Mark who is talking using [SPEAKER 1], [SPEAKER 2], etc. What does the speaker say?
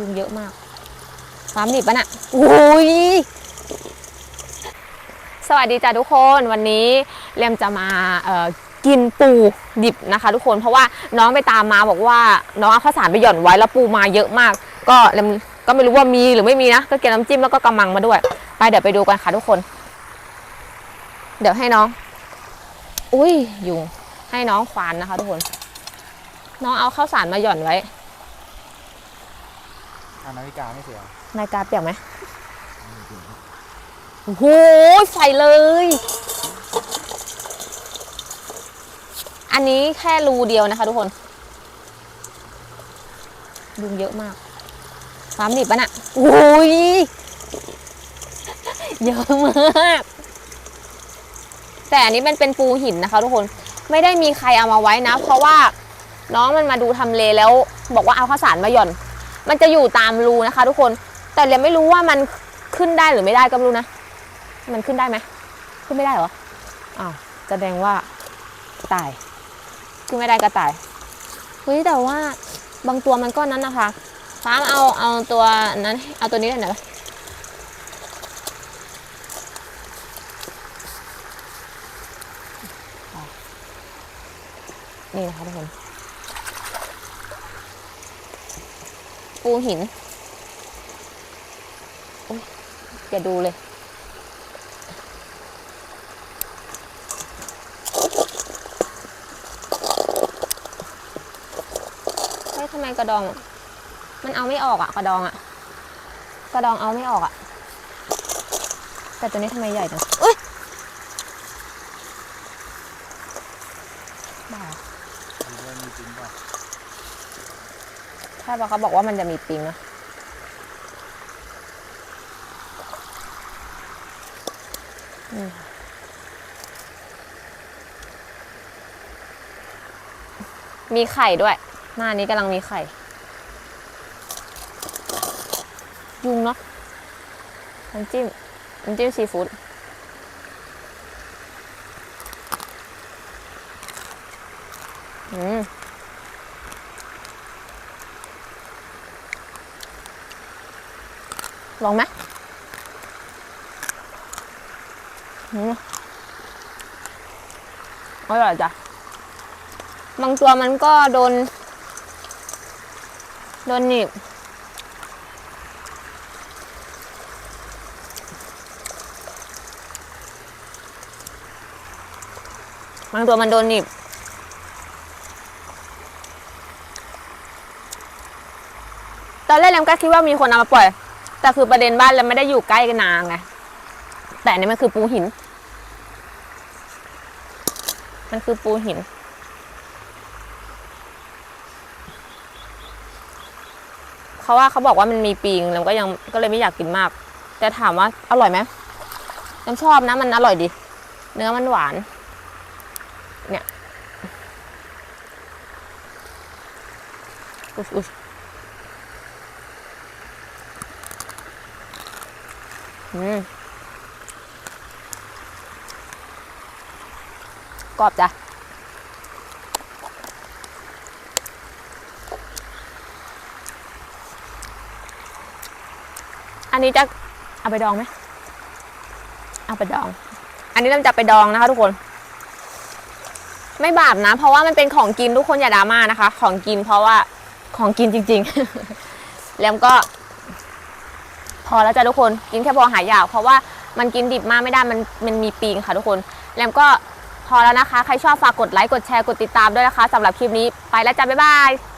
[SPEAKER 1] ยุงเยอะมากฟ้ามหนีบปะน่ะอุ้ยสวัสดีจ้าทุกคนวันนี้เรมจะมากินปูดิบนะคะ ทุกคนเพราะว่าน้องไปตามมาบอกว่าน้องเอาข้าวสารไปหย่อนไว้แล้วปูมาเยอะมาก ก็เรมก็ไม่รู้ว่ามีหรือไม่มีนะ ก็เก็บน้ำจิ้มแล้วก็กำมังมาด้วย ไปเดี๋ยวไปดูกันค่ะทุกคน เดี๋ยวให้น้อง อุ้ยยุงให้น้องควานนะคะ ทุกคน น้องเอาข้าวสารมาหย่อนไว้
[SPEAKER 2] ทางนาฬิกาไม่เสีย
[SPEAKER 1] นายกาเปียกไหมโอ้โหใส่เลย อันนี้แค่รูเดียวนะคะทุกคนยุงเยอะมากฟ้ามหนีบปะน่ะโอ้ยเยอะมาก แต่อันนี้มันเป็นปูหินนะคะ ทุกคน ไม่ได้มีใครเอามาไว้นะ เพราะว่าน้องมันมาดูทำเลแล้ว บอกว่าเอาข้าวสารมาหย่อน มันจะอยู่ตามรูนะคะ ทุกคน แต่เรียนไม่รู้ว่ามันขึ้นได้หรือไม่ได้ก็ไม่รู้นะ มันขึ้นได้ไหม ขึ้นไม่ได้เหรอ อ้าวแสดงว่าตาย ขึ้นไม่ได้ก็ตาย เฮ้ยแต่ว่าบางตัวมันก็นั้นนะคะฟ้ามเอาเอาตัวนั้น เอาตัวนี้ได้ไหนอยนี่นะคะทุกคน ปูหินอย่าดูเลย เฮ้ยทำไมกระดอง มันเอาไม่ออกอะกระดองอะกระดองเอาไม่ออกอะแต่ตัวนี้ทำไมใหญ่จังอุ้ยบ้า
[SPEAKER 2] ดูว่ามีจริงป่ะ
[SPEAKER 1] ถ้าเขาบอกว่ามันจะมีปิงนะมมีไข่ด้วย หน้านี้กำลังมีไข่ ยุงเนาะน้ำจิ้มน้ำจิ้มซีฟู้ดอืม ลองไหมอร่อยจ้ะ บางตัวมันก็โดน โดนหนีบบางตัวมันโดนหนีบตอนแรกแรมก็คิดว่ามีคนเอามาปล่อย แต่คือประเด็นบ้านเราไม่ได้อยู่ใกล้กันนางไงแต่นี่มันคือปูหิน มันคือปูหิน เขาว่าเขาบอกว่ามันมีปีงแล้วก็ยังก็เลยไม่อยากกินมาก แต่ถามว่าอร่อยไหมน้ำชอบนะมันอร่อยดี เนื้อมันหวาน เนี่ยอุ๊ยอุ๊ยอืม กรอบจ้ะอันนี้จะเอาไปดองไหมเอาไปดอง อันนี้เราจะไปดองนะคะทุกคน ไม่บาปนะ เพราะว่ามันเป็นของกินทุกคนอย่าดราม่านะคะ ของกินเพราะว่าของกินจริง ๆ แล้วก็ พอแล้วจ้ะทุกคนกินแค่พอหายยาว เพราะว่ามันกินดิบมากไม่ได้มันมันมีปีงค่ะทุกคน แล้วก็พอแล้วนะคะ ใครชอบฝากกดไลค์กดแชร์กดติดตามด้วยนะคะสำหรับคลิปนี้ไปแล้วจ้ะบ๊ายบาย